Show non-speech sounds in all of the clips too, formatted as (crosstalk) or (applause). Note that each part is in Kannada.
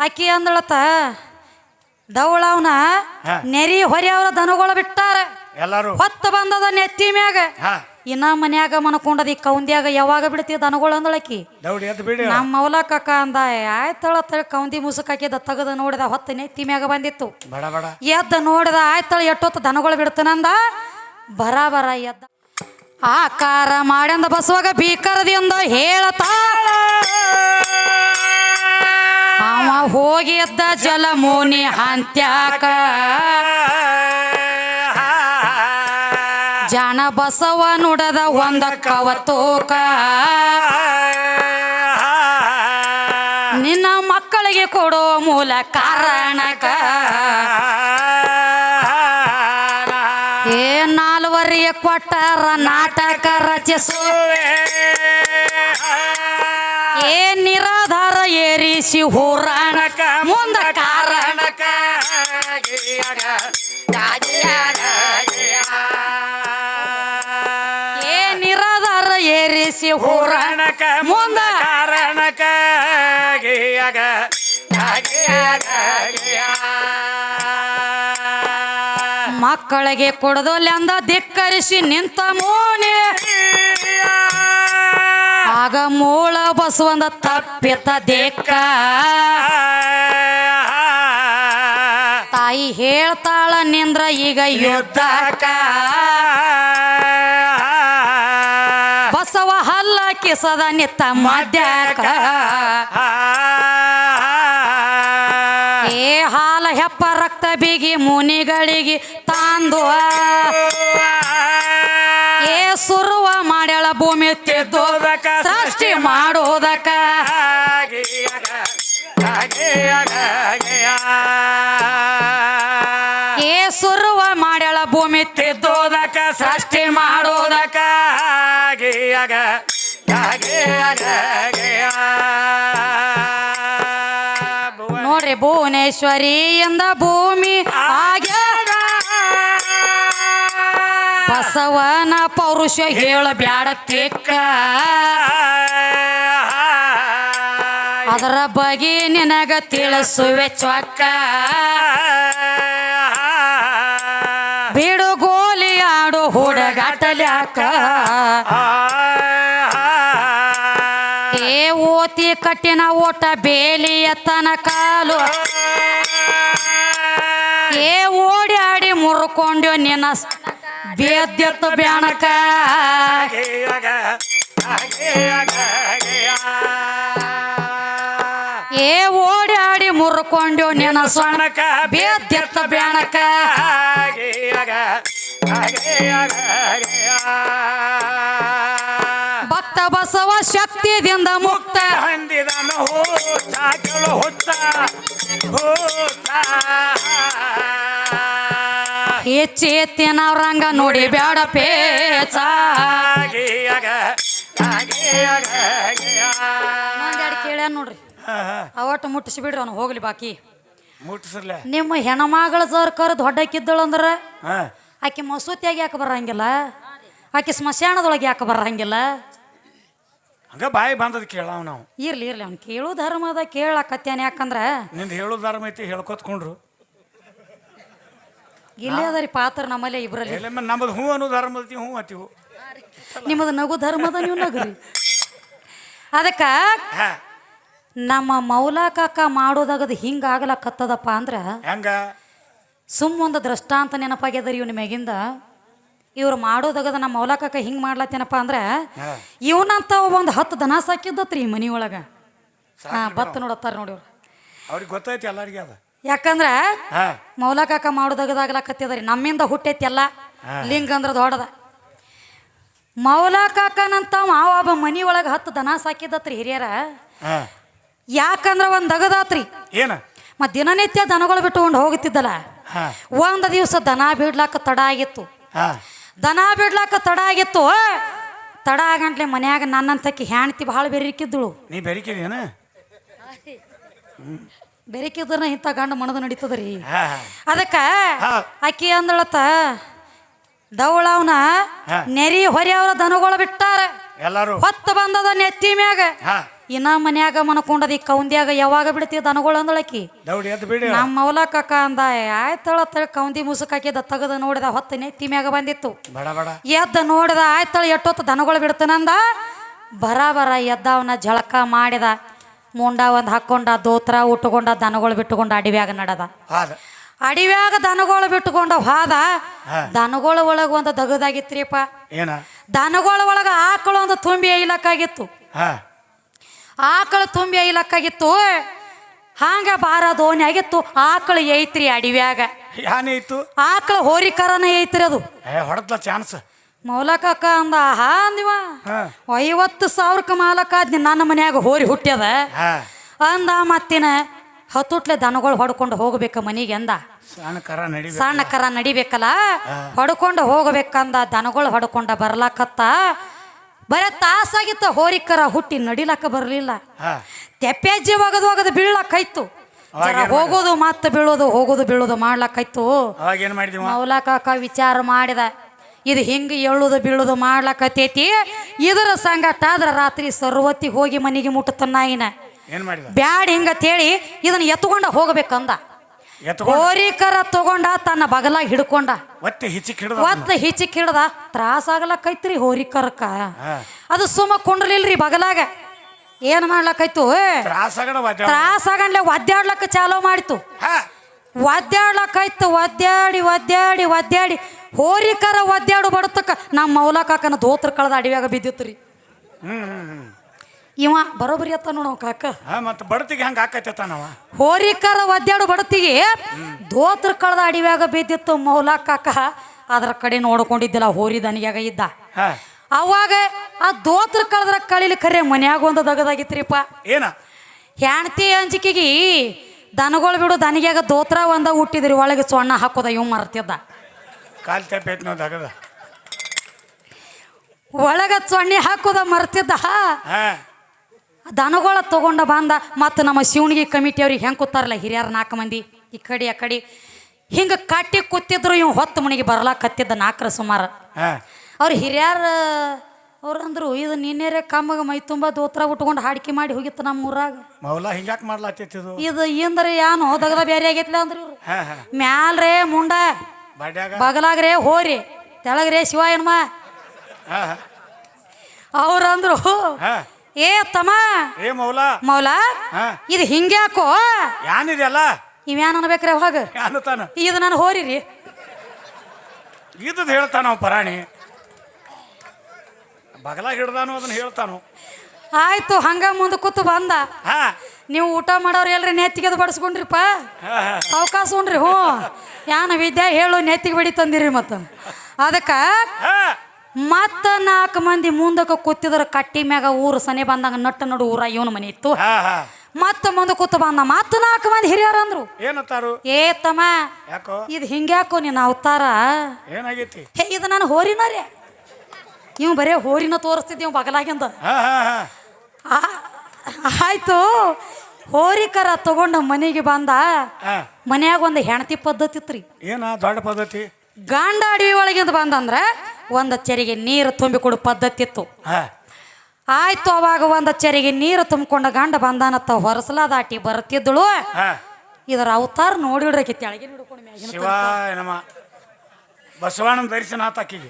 ಆಕಿ ಅಂದಳತ್ತ ದವಳವನ. ನೆರಿ ಹೊರೆಯವ್ರ ದನಗಳು ಬಿಟ್ಟಾರ. ಎಲ್ಲರೂ. ಹೊತ್ತ ಬಂದದ ನೆತ್ತಿ ಮ್ಯಾಗ. ಇನ್ನ ಮನ್ಯಾಗ ಮನ್ಕೊಂಡದ ಈ ಕೌಂದ್ಯಾಗ ಯಾವಾಗ ಬಿಡ್ತಿ ದನಗಳು ಅಂದಳಕಿ ನಮ್ಮ ನಮ್ಮ ಮೌಲಕ್ಕ ಅಂದ ಆಯ್ತಳ ತಳ ಕೌಂದಿ ಮುಸುಕ್ ಹಾಕಿದ ತಗದ ನೋಡಿದ ಹೊತ್ತ ನೆತ್ತಿ ಮ್ಯಾಗ ಬಂದಿತ್ತು. ಎದ್ದ ನೋಡಿದ ಆಯ್ತಳ ಎಟ್ಟೊತ್ತು ದನಗಳು ಬಿಡ್ತನಂದ? ಬರ ಬರ ಎದ್ದ. ಆಕಾರ ಮಾಡ್ಯಂದ ಬಸವಾಗ ಬೀಕರದಿಂದ ಹೇಳತಾಳ. ಅವ ಹೋಗಿ ಎದ್ದ ಜಲಮೂನಿ ಹಂತ್ಯಾಕ. ಜನ ಬಸವ ನುಡದ ಒಂದ ಕವತೋಕ. ನಿನ್ನ ಮಕ್ಕಳಿಗೆ ಕೊಡೋ ಮೂಲ ಕಾರಣಕ. ಏ ನಾಲ್ವರಿಗೆ ಕೊಟ್ಟರ ನಾಟಕ ರಚಿಸು. ಏ ನಿರಾಧಾರ ಏರಿಸಿ ಹುರಾಣಕ ಮುಂದ ಕಾರಣಕ ಏ ನಿರಾಧಾರ ಏರಿಸಿ ಹುರಾಣಕ ಮುಂದ ಕಾರಣಕ ಮಕ್ಕಳಿಗೆ ಕೊಡದೊಲ್ಲೆಂದ ಧಿಕ್ಕರಿಸಿ ನಿಂತ ಮೋನೆ. ಆಗ ಮೂಳ ಬಸವಂದ ತಪ್ಪಿತ ದೇಕ ತಾಯಿ ಹೇಳ್ತಾಳ ನಿಂದ್ರ ಈಗ ಯುದ್ಧಕ ಬಸವ ಹಲ್ಲ ಕಿಸದ ನಿತ್ತ ಮದ್ಯಾಕ. ಏ ಹಾಲ ಹೆಪ್ಪ ರಕ್ತ ಬಿಗಿ ಮುನಿಗಳಿಗೆ ತಾಂದು ನೋಡ್ರಿ ಭುವನೇಶ್ವರಿಯಿಂದ ಭೂಮಿ ಆಗ್ಯಾದ ಬಸವನ ಪೌರುಷ ಹೇಳ ಬ್ಯಾಡ ತಿಕ್ಕ. ಅದರ ಬಗ್ಗೆ ನಿನಗ ತಿಳಿಸುವೆ ಚೊಕ್ಕ. ಬಿಡುಗೋಲಿ ಆಡು ಹುಡುಗಾಟಲ್ಯಾಕ ಓತಿ ಕಟ್ಟಿನ ಊಟ ಬೇಲಿಯ ತನ ಕಾಲು ಏ ಓಡಿ ಆಡಿ ಮುರ್ಕೊಂಡು ನಿನ್ನ ಬೇದ್ಯತ್ತು ಬ್ಯಾಣಕ. ಏ ಓಡಿ ಆಡಿ ಮುರ್ಕೊಂಡು ನಿನ್ನ ಸ್ವಣಕ ಬೇದ್ಯತ್ತ ಬ್ಯಾಣಕ. ಭಕ್ತ ಬಸವ ಶಕ್ತಿದಿಂದ ಮುಕ್ತ. ಹೊಂದಿದನು ರಂಗ ಕೆಳು ನೋಡಿ ಬ್ಯಾಡ ಪೇಚ. ಕೇಳ ನೋಡ್ರಿ? ಅವಟ್ಟು ಮುಟ್ಟಿಸಿ ಬಿಡ್ರಿ ಅವ್ನು ಹೋಗ್ಲಿ ಬಾಕಿ. ಮುಟ್ಟಿಸ್ರಲ್ಲ ನಿಮ್ಮ ಹೆಣ್ಮಗಳ ಜರ್ ದೊಡ್ಡಕ್ಕಿದ್ದಳು ಅಂದ್ರೆ ಆಕೆ ಮಸೂತಿಯಾಗಿ ಯಾಕೆ ಬರಂಗಿಲ್ಲ ಆಕೆ ಸ್ಮಶಾನದೊಳಗೆ ಯಾಕೆ ಬರಂಗಿಲ್ಲ ಹಂಗ ಬಾಯಿ ಬಂದದ ಕೇಳಾವ್ ನಾವು. ಇರ್ಲಿ ಇರ್ಲಿ ಅವ್ನು ಕೇಳು ಧರ್ಮದ ಕೇಳಕತ್ಯಾನ ಯಾಕಂದ್ರ? ನಿಂದ ಹೇಳು ಧರ್ಮ ಐತಿ ಹೇಳ್ಕೊತ್ಕೊಂಡ್ರು. ಇಲ್ಲೇ ಅದ ರೀ ಪಾತ್ರ ನಮ್ಮಲ್ಲೇ ಇಬ್ರಲ್ಲಿ. ಎಲ್ಲಮ್ಮ ನಮ್ಮದು ಹೂ ಅನ್ನೋ ಧರ್ಮ ಐತಿ ಹೂ ಅತಿವು. ನಿಮ್ಮದು ನಗು ಧರ್ಮದ ನೀವು ನಗ್ರಿ ಅದಕ್ಕ ಹಾ. ನಮ್ಮ ಮೌಲ ಕಾಕ ಮಾಡೋದಾಗದು ಹಿಂಗಾಗಲಕತ್ತದಪ್ಪ ಅಂದ್ರ ಹೆಂಗ? ಸುಮ್ಮ ಒಂದು ದೃಷ್ಟಾಂತ ನೆನಪಾಗ್ಯದ ರೀ ಇವ್ನ ಮ್ಯಾಗಿಂದ. ಇವ್ರು ಮಾಡೋದಾಗದ ನಮ್ಮ ಮೌಲ ಹಿಂಗೆ ಮಾಡ್ಲತ್ತೇನಪ್ಪ ಅಂದ್ರೆ. ಇವನಂತ ಒಂದು ಹತ್ತು ದನ ಸಾಕಿದ್ದತ್ರಿ ಈ ಮನಿ ಒಳಗ ಹಾ ಬತ್ತ ನೋಡತ್ತಾರ ನೋಡಿ ಇವ್ರು. ಅವ್ರಿಗೆ ಗೊತ್ತೈತಿ ಎಲ್ಲರಿಗೆ ಅದ. ಯಾಕಂದ್ರೆ ಮೌಲಕಾಕ ಮೌಲ ನಮ್ಮಿಂದ ಹುಟ್ಟೈತಿ ಎಲ್ಲ. ಲಿಂಗ ಅಂದ್ರೆ ದೊಡ್ಡದ. ಮೌಲ ಮಾವಾಬ ಮಾವ ಒಬ್ಬ ಮನಿ ಒಳಗ ಹತ್ತು ದನ ಸಾಕಿದ್ದತ್ರಿ ಹಿರಿಯರ. ಯಾಕಂದ್ರ ಒಂದ್ ದಗದಾತ್ರಿ. ಏನ? ಮತ್ ದಿನನಿತ್ಯ ದನಗಳು ಬಿಟ್ಟುಕೊಂಡು ಹೋಗುತ್ತಿದ್ದಲ್ಲ ಒಂದ್ ದಿವಸ ದನ ಬಿಡ್ಲಾಕ ತಡ ಆಗಿತ್ತು. ದನ ಬಿಡ್ಲಾಕ ತಡ ಆಗಿತ್ತು. ತಡ ಆಗಂಟ್ಲೆ ಮನ್ಯಾಗ ನನ್ನಂತಕ್ಕೆ ಹೆಣ್ತಿ ಭಾಳ ಬೆರಿಕಿದ್ದಳು. ನೀ ಬೆರಿಕಿದೇನ ಬೆರಿಕಿದ್ರ ಇಂತ ಗಂಡ ಮಣದ ನಡೀತದ್ರಿ. ಅದಕ್ಕ ಅಕ್ಕಿ ಆಕಿ ಅಂದಳತ್ತ ದವಳವನ ಹಾ. ನೆರಿ ಹೊರೆಯವ್ರ ದನಗಳು ಬಿಟ್ಟಾರ. ಎಲ್ಲಾರು. ಹೊತ್ತ ಬಂದದ ನೆತ್ತಿ ಮ್ಯಾಗ. ಇನ್ನ ಮನ್ಯಾಗ ಮನ್ಕೊಂಡದ ಈ ಕೌಂದ್ಯಾಗ ಯಾವಾಗ ಬಿಡ್ತಿ ದನಗಳು ಅಂದಳಕಿ? ದೌಡಿ ಎದ್ದು ಬಿಡಿ. ನಮ್ಮ ಮೌಲ ಕಕ್ಕ ಅಂದ ಆಯ್ತಳ ತಳ ಕೌಂದಿ ಮುಸುಕ್ ಹಾಕಿದ ತೆಗೆದು ನೋಡಿದ ಹೊತ್ತು ನೆತ್ತಿ ಮ್ಯಾಗ ಬಂದಿತ್ತು. ಬಡ ಬಡ. ಎದ್ದ ನೋಡಿದ ಆಯ್ತಳ ಎಟ್ಟೊತ್ತು ದನಗಳು ಬಿಡ್ತನಂದ? ಬರ ಬರ ಎದ್ದ ಅವನ ಜಳಕ ಮಾಡಿದ. ಮುಂಡ ಒಂದು ಹಾಕೊಂಡ ದೋತ್ರ ಉಟ್ಕೊಂಡ ದನಗಳು ಬಿಟ್ಟುಕೊಂಡ ಅಡಿವ್ಯಾಗ ನಡದ. ಹಾದ. ಅಡಿವ್ಯಾಗ ದನಗಳು ಬಿಟ್ಟುಕೊಂಡ ಹಾದ. ದನಗಳ ಒಳಗೆ ಒಂದು ದಗದಾಗಿತ್ರಿಪ್ಪ ಏನ? ದನಗಳ ಒಳಗೆ ಆಕಳು ಒಂದು ತುಂಬಿ ಇಲಕ್ಕಾಗಿತ್ತು ಆಕಳು ತುಂಬಿ ಐಲಕ್ಕಾಗಿತ್ತು ಹಾಂಗ ಬಾರ ದೋಣಿ ಆಗಿತ್ತು. ಆಕಳು ಐತ್ರಿ ಅಡಿವ್ಯಾಗ. ಯಾನೇ ಆಕಳ ಆಕಳು ಹೋರಿಕರನ ಐತ್ರಿ ಅದು. ಏ ಹೊಡೆದ್ಲ ಚಾನ್ಸ್. ಮೌಲಕಕ್ಕ ಅಂದ ಹಾ ಅಂದಿವ. ಐವತ್ತು ಸಾವಿರಕ್ಕೆ ಮಾಲಕ ಅದ್ನಿ ನನ್ನ ಮನ್ಯಾಗ ಹೋರಿ ಹುಟ್ಟ್ಯದ ಅಂದ ಮತ್ತಿನ ಹತ್ತುಟ್ಲೆ ದನಗಳು ಹೊಡ್ಕೊಂಡು ಹೋಗ್ಬೇಕ ಮನಿಗೆ ಅಂದ. ಸಣ್ಣ ಕರ ಸಣ್ಣ ಕರ ನಡಿಬೇಕಲ್ಲ. ಹೊಡ್ಕೊಂಡು ಹೋಗ್ಬೇಕಂದ ದನಗಳು ಹೊಡ್ಕೊಂಡ ಬರ್ಲಾಕತ್ತ. ಬರೇ ತಾಸಾಗಿತ್ತ ಹೋರಿಕರ ಹುಟ್ಟಿ ನಡಿಲಕ್ಕ ಬರಲಿಲ್ಲ. ತೆಪ್ಪೆಜ್ಜೆ ಒಗದು ಒಗದು ಬೀಳಕ್ಕಾಯ್ತು ಹೋಗೋದು ಮತ್ತೆ ಬೀಳೋದು ಹೋಗೋದು ಬೀಳೋದು ಮಾಡ್ಲಕ್ಕಾಯ್ತು ಮಾಡಿದೀವ ಮೌಲಕಾಕ ವಿಚಾರ ಮಾಡಿದ. ಇದು ಹಿಂಗೆ ಎಳ್ಳುದು ಬೀಳುದು ಮಾಡ್ಲಕ್ಕತ್ತೈತಿ ಇದರ ಸಂಗಟ ಆದ್ರ ರಾತ್ರಿ ಸರ್ವತ್ತಿ ಹೋಗಿ ಮನೆಗೆ ಮುಟ್ಟತನ್ನ ನಾಯಿನ ಬ್ಯಾಡ್ ಹಿಂಗತ್ತೇಳಿ ಇದನ್ನ ಎತ್ಕೊಂಡ ಹೋಗ್ಬೇಕಂದ. ಎತ್ಕೊಂಡು ಹೋರಿಕರ ತಗೊಂಡ ತನ್ನ ಬಗಲಾಗ ಹಿಡ್ಕೊಂಡ. ಒತ್ತೆ ಹಿಚಿ ಹಿಡ್ದ ತ್ರಾಸ ಹಿಚಿಕ್ ಹಿಡ್ದ ತ್ರಾಸಾಗ್ಲಕ್ಕೈತ್ರಿ ಹೋರಿಕರಕ್ಕ. ಹಾ. ಅದು ಸುಮ್ಮ ಕುಂಡ್ಲಿಲ್ರಿ ಬಗಲಾಗ. ಏನ್ ಮಾಡ್ಲಕ್ಕೈತು ತ್ರಾಸ ವಾದ್ಯ ತ್ರಾಸಾಗಂಡ್ಲೆ ಒದ್ದಾಡ್ಲಕ್ಕ ಚಾಲೋ ಮಾಡಿತು. ಹಾ. ಒದ್ದಾಡಿ ಒದ್ದಾಡಿ ಒದ್ದಾಡಿ. ಹೋರಿಕರ ಒದ್ದಾಡು ಬಡತಕ್ಕ ನಮ್ಮ ಮೌಲಕಾಕನ ದೋತ್ರ ಕಳೆದ ಅಡಿವ್ಯಾಗ ಬಿದ್ದಿತ್ತು ರೀ ಹ್ಮ್ ಹ್ಮ್ ಹ್ಮ್. ಇವ ಬರೋಬರಿ ಅತ್ತ ನೋಡು ಕಾಕ. ಮತ್ತೆ ಬಡತಿಗೆ ಹಂಗೆ ನಾವ? ಹೋರಿಕರ ಒದ್ದಾಡು ಬಡತಿಗೆ ದೋತ್ರ ಕಳೆದ ಅಡಿವ್ಯಾಗ ಬಿದ್ದಿತ್ತು ಮೌಲಕಾಕ ಅದ್ರ ಕಡೆ ನೋಡ್ಕೊಂಡಿದ್ದಿಲ್ಲ ಹೋರಿ ದನಿಯಾಗ ಇದ್ದ. ಅವಾಗ ಆ ದೋತ್ರ ಕಳೆದ್ರ ಕಳಿಲಿ ಖರೆ ಮನ್ಯಾಗ ಒಂದು ದಗದಾಗಿತ್ರಿಪ್ಪ. ಏನ? ಹೆಣ್ತಿ ಅಂಜಿಕೆಗೆ ದನಗಳು ಬಿಡು ದನಿಗ್ಯಾಗ ದೋತ್ರ ಒಂದ ಹುಟ್ಟಿದ್ರಿ ಒಳಗೆ ಸೊಣ್ಣ ಹಾಕೋದ ಇವ್ ಮರ್ತಿದ್ದ. ಕಾಲ್ ತೆಪ್ಪೈತ್ ನಾವು ದಗದ. ಒಳಗ ಸೊಣ್ಣೆ ಹಾಕೋದ ಮರ್ತಿದ್ದ. ದನಗಳ ತೊಗೊಂಡ ಬಂದ ಮತ್ತು ನಮ್ಮ ಶಿವಣಿಗೆ ಕಮಿಟಿ ಅವ್ರಿಗೆ ಹೆಂಗೆ ಕೂತಾರಲ್ಲ ಹಿರಿಯರು ನಾಲ್ಕು ಮಂದಿ ಈ ಕಡೆ ಆ ಕಡೆ. ಹಿಂಗೆ ಕಟ್ಟಿ ಕೂತಿದ್ರು ಇವ್ ಹೊತ್ತು ಮನೆಗೆ ಬರ್ಲಾಕತ್ತಿದ್ದ ನಾಲ್ಕರ ಸುಮಾರು. ಅವ್ರು ಹಿರಿಯರ ಅವ್ರು ಅಂದ್ರು ಇದು ನಿನ್ನೆರೆ ಕಮ್ಮಗೆ ಮೈ ತುಂಬ ದೋತ್ರ ಉಟ್ಕೊಂಡು ಹಾಡಿಕೆ ಮಾಡಿ ಹೋಗಿತ್ತು ನಮ್ಮ ಊರಾಗ. ಮೌಲ ಹಿಂಗ್ಯಾಕ್ ಮಾಡ್ಲಾತಿತ್ತು ಇದು ಇಂದ್ರೆ ಏನು ದಗದ ಬೇರೆ ಆಗೈತ್ಲ ಅಂದ್ರೆ ಇವ್ರು. ಮ್ಯಾಲ್ರೇ ಮುಂಡ ಬಗಲಾಗ್ರೆ ಹೋರಿ ತೆಳಗ್ರೆ ಶಿವ ಏನ್ಮ ಹಾ ಹಾ. ಅವ್ರಂದ್ರು ಏ ತಮ್ಮ ಏ ಮೌಲ. ಮೌಲ ಹಾ. ಇದು ಹಿಂಗ್ಯಾಕೋ ಯಾನಿದೆಯಲ್ಲ ಇವ್ಯಾನ ಅನ್ಬೇಕ್ರಿ ಅವಾಗ? ಇದು ನಾನು ಹೋರಿ ರೀ ಇದ್ದದ್ ಹೇಳ್ತಾನ ಅವ ಪರಾಣಿ. ಬಗಲಾಗ ಹಿಡ್ದಾನು ಅದನ್ನ ಹೇಳ್ತಾನು. ಆಯ್ತು ಹಂಗ ಮುಂದೆ ಕೂತು ಬಂದ. ಹಾ. ನೀವು ಊಟ ಮಾಡೋರು ಎಲ್ರಿ ನೆತ್ತಿಗೆ ಬಡಿಸ್ಕೊಂಡ್ರಿಪ್ಪ? ಅವಕಾಶ ಉಂಡ್ರಿ ಹ್ಞೂ. ಯಾನ ವಿದ್ಯಾ ಹೇಳು ನೆತ್ತಿಗೆ ಬಡಿ ತಂದಿರಿ ಮತ್ತು. ಅದಕ್ಕೆ ಮತ್ತ ನಾಲ್ಕು ಮಂದಿ ಮುಂದಕ್ಕೆ ಕೂತಿದ್ರ ಕಟ್ಟಿ ಮ್ಯಾಗ ಊರು ಸನೆ ಬಂದಂಗ ನಟ್ಟ ನಡು ಊರ ಇವನ ಮನೆ ಇತ್ತು. ಮತ್ತ ಮುಂದೆ ಕೂತ ಬಂದ ಮತ್ತ ನಾಲ್ಕು ಮಂದಿ ಹಿರಿಯರು ಅಂದ್ರು. ಏನತ್ತಾರು ಏ ತಮ್ಮ ಇದು ಹಿಂಗ್ಯಾಕೋ ನಿನ್ನ ಅವತಾರ? ಏನಾಗೈತಿ? ಹೇ ಇದು ನಾನು ಹೋರಿನ ರೀ. ಇವ್ ಬರೇ ಹೋರಿನ ತೋರಿಸ್ತಿದ್ದೀವಿ ಬಗಲಾಗಿಂದ ಆಯ್ತು. ಹೋರಿಕರ ತಗೊಂಡ ಮನೆಗೆ ಬಂದ. ಮನ್ಯಾಗ ಒಂದು ಹೆಣತಿ ಪದ್ಧತಿ ಇತ್ರಿ. ಏನ ದೊಡ್ಡ ಪದ್ಧತಿ? ಗಂಡ ಅಡವಿ ಒಳಗಿಂದ ಬಂದಂದ್ರೆ ಒಂದು ಚೆರಿಗೆ ನೀರು ತುಂಬಿಕೊಡು ಪದ್ಧತಿ ಇತ್ತು. ಹಾ. ಆಯ್ತು ಅವಾಗ ಒಂದು ಚೆರಿಗೆ ನೀರು ತುಂಬಿಕೊಂಡ ಗಂಡ ಬಂದಾನತ್ತ ಹೊರಸಲ ದಾಟಿ ಬರ್ತಿದ್ದಳು. ಹಾ. ಇದರ ಅವತಾರ ನೋಡಿಡ್ರಕ್ಕೆ ತೆಳಗೆ ಹಿಡ್ಕೊಂಡು ಮ್ಯಾಗಿನ ಶಿವ ನಮ್ಮ ಬಸವಣ್ಣನ ದರ್ಶನ ಆತಾಕಿಗೆ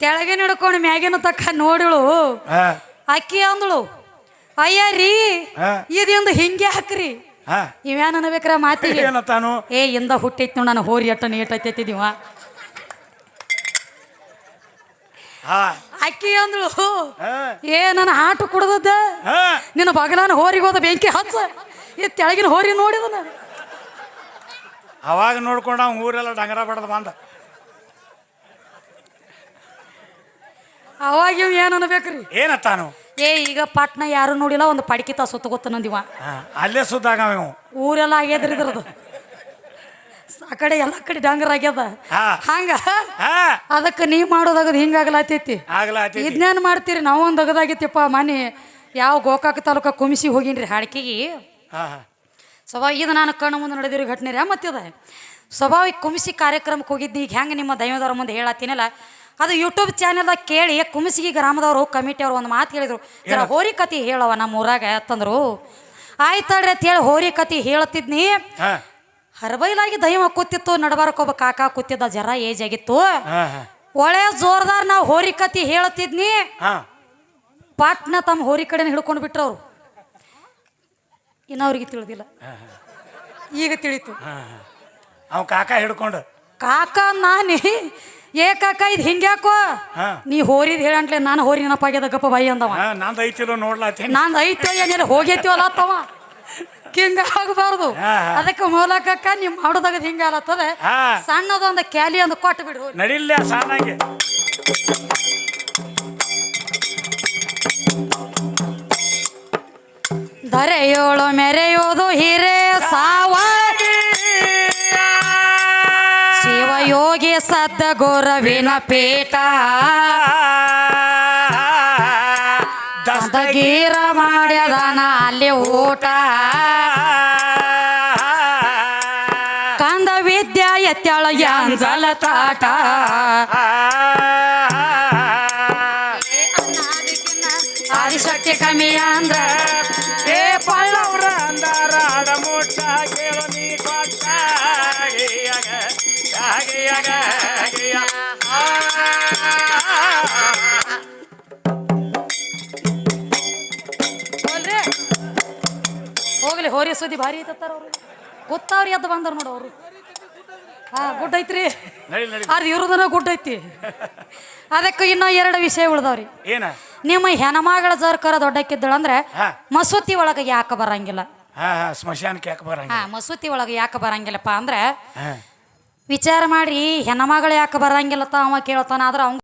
ತೆಳಗೆ ಹಿಡ್ಕೊಂಡು ಮ್ಯಾಗಿನ ತಕ್ಕ ನೋಡಿಳು. ಹಾ. ಅಕ್ಕಿ ಅಂದಳು ಅಯ್ಯ ರೀ ಹಾ. ಇದಿಂದ ಹಿಂಗೆ ಹಾಕ್ರಿ? ಇವ್ಯಾನ ಅನ್ಬೇಕ್ರ ಮಾತಿಗೆ? (laughs) ಏನತ್ತಾನು ಏ ಇಂದ ಹುಟ್ಟೈತಿ ನೋಡ್ ನಾನು ಹೋರಿ ಅಟ್ಟ ನೀಟ್ ಐತೈತಿದೀವ ಹಾ. ಅಕ್ಕಿ ಅಂದ್ಳು ಏ ನನ್ನ ಹಾಟು ಕುಡ್ದದ್ದ? ಹಾ. ನಿನ್ನ ಬಗಲಾನ ಹೋರಿಗೆ ಹೋದ ಬೆಂಕಿ ಹಚ್ಚ. ಈ ತೆಳಗಿನ ಹೋರಿ ನೋಡಿದನ ಅವಾಗ ನೋಡ್ಕೊಂಡು ಅವ್ನು ಊರೆಲ್ಲ ಡಂಗರ ಬಡದ ಬಂದ. ಅವಾಗ ಇವ್ ಏನ್ ಅನ್ಬೇಕ್ರಿ ಏನತ್ತಾನು ಏ ಈಗ ಪಟ್ನ ಯಾರು ನೋಡಿಲ್ಲ ಒಂದು ಪಡಿಕಿತ ಸುತ್ತ ಗೊತ್ತ ನಂದಿವ. ಹಾ ಅಲ್ಲೇ ಸುದ್ದಾಗ ಊರೆಲ್ಲ ಆಗ್ಯದ್ರಿ ಇದ್ರದ್ದು ಆ ಕಡೆ ಎಲ್ಲ ಕಡೆ ಡಂಗರ್ ಆಗ್ಯದ. ಹಾ. ಹಂಗ? ಹಾ. ಅದಕ್ಕೆ ನೀವ್ ಮಾಡೋದಾಗ ಹಿಂಗಾಗ್ಲಾತೈತಿ ಆಗ್ಲಾತಿ ಇದ್ನೇನು ಮಾಡ್ತೀರಿ ನಾವು ಒಂದು ಅಗದಾಗಿತ್ತಪ್ಪ ಮನೆ ಯಾವ ಗೋಕಾಕ ತಾಲೂಕ ಕುಮಿಸಿ ಹೋಗಿನ್ರಿ ಹಾಡ್ಕಿಗೆ. ಹಾ ಹಾ. ಸ್ವಭಾವ ಇದು ನಾನು ಕಣ್ಣು ಮುಂದೆ ನಡೆದಿರೋ ಘಟನೆ ರೀ ಮತ್ತದ ಸ್ವಭಾವಿಕ ಕುಮಿಸಿ ಕಾರ್ಯಕ್ರಮಕ್ಕೆ ಹೋಗಿದ್ದು ಈಗ ಹೆಂಗೆ ನಿಮ್ಮ ದೈವದವ್ರ ಮುಂದೆ ಹೇಳತ್ತೀನಲ್ಲ ಅದು ಯೂಟ್ಯೂಬ್ ಚಾನೆಲ್ದಾಗ ಕೇಳಿ ಕುಮಸಿಗಿ ಗ್ರಾಮದವರು ಕಮಿಟಿ ಅವರು ಒಂದು ಮಾತು ಹೇಳಿದರು. ಜರ ಹೋರಿ ಕತಿ ಹೇಳವ ನಮ್ಮ ಊರಾಗ ಅಂತಂದ್ರು. ಆಯ್ತಳ್ರಿ ಅಂತ ಹೇಳಿ ಹೋರಿ ಕತಿ ಹೇಳ್ತಿದ್ನಿ ಹರ್ಬೈಲಾಗಿ ದೈವ ಕೂತಿತ್ತು ನಡಬಾರಕ್ ಒಬ್ಬ ಕಾಕ ಕೂತಿದ್ದ ಜರ ಏಜ್ ಆಗಿತ್ತು. ಒಳ್ಳೆ ಜೋರ್ದಾರ್ ನಾವು ಹೋರಿ ಕತಿ ಹೇಳತ್ತಿದ್ನಿ. ಹಾ. ಪಾಟ್ನ ತಮ್ಮ ಹೋರಿ ಕಡೆನ ಹಿಡ್ಕೊಂಡು ಬಿಟ್ರು ಅವರು. ಇನ್ನವ್ರಿಗೆ ತಿಳಿದಿಲ್ಲ. ಈಗ ತಿಳಿತು. ಅವ್ ಕಾಕ ಹಿಡ್ಕೊಂಡು. ಕಾಕ ನಾನಿ ಏ ಕಾಕ ಇದು ಹಿಂಗ್ಯಾಕೋ ಹಾ. ನೀ ಹೋರಿದ್ ಹೇಳಂಟ್ಲೆ ನಾನು ಹೋರಿ ನೆನಪಾಗ್ಯದ ಗಪ್ಪ ಬಾಯಿ ಅಂದವ ನಾನು ನಂದು ನೋಡ್ಲಾತೀನಿ ನಾನ್ ಐತೆ ಏನಿಲ್ಲ ಹೋಗೈತಿವಲ್ಲ ತವ ಹಿಂಗ ಆಗಬಾರ್ದು ಹಾ, ಹಾ. ಅದಕ್ಕೆ ಮೂಲಕಕ್ಕ ನೀವು ಮಾಡೋದಾಗ ಹಿಂಗ ಆಲತ್ತದ ಹಾ. ಸಣ್ಣದೊಂದು ಕ್ಯಾಲಿ ಅಂದ ಕೊಟ್ಟು ಬಿಡು ಹೋರಿ. ನಡಿಲ್ಲ ಸಾನಾಗೆ ಧರೆಯೋಳು ಮೆರೆಯೋದು ಹಿರೇ ಸಾವ ಶಿವಯೋಗಿ ಸದ್ದ ಗೋರವಿನ ಪೀಠ. ದಸ್ತಗೀರ ಮಾಡ್ಯದನ ಅಲ್ಲಿ ಊಟ. ಕಂದ ವಿದ್ಯಾ ಎತ್ತಳ ಯಾಂಜಲ ತಾಟ. ಆದಿಶಕ್ತಿ ಕಮ್ಮಿ ಅಂದ್ರ. ಏ ಸುದ್ದಿ ಭಾರಿ ಐತತ್ತಾರ ಅವ್ರು. ಗೊತ್ತವ್ರಿ ಎದ್ದು ಬಂದಾರ ನೋಡು ಅವರು. ಹಾ ಗುಡ್ ಐತ್ರಿ. ಅದ್ ಇವ್ರದನ ಗುಡ್ ಐತಿ. ಅದಕ್ಕೆ ಇನ್ನೂ ಎರಡು ವಿಷಯ ಉಳ್ದವ್ರಿ. ಏನ? ನಿಮ್ಮ ಹೆಣಮಗಳ ಜರ್ಕರ ದೊಡ್ಡಕ್ಕಿದ್ದಳು ಅಂದ್ರೆ ಮಸೂತಿ ಒಳಗ ಯಾಕೆ ಬರಂಗಿಲ್ಲ. ಸ್ಮಶಾನಕ್ಕೆ ಯಾಕೆ ಬರಂಗ ಹಾ ಮಸೂತಿ ಒಳಗ ಯಾಕೆ ಬರಂಗಿಲ್ಲಪ್ಪ ಅಂದ್ರೆ ವಿಚಾರ ಮಾಡಿ ಹೆಣಮಗಳು ಯಾಕೆ ಬರಂಗಿಲ್ಲತ್ತ ಅವ ಕೇಳ್ತಾನ ಆದ್ರೆ ಅವ್ನ್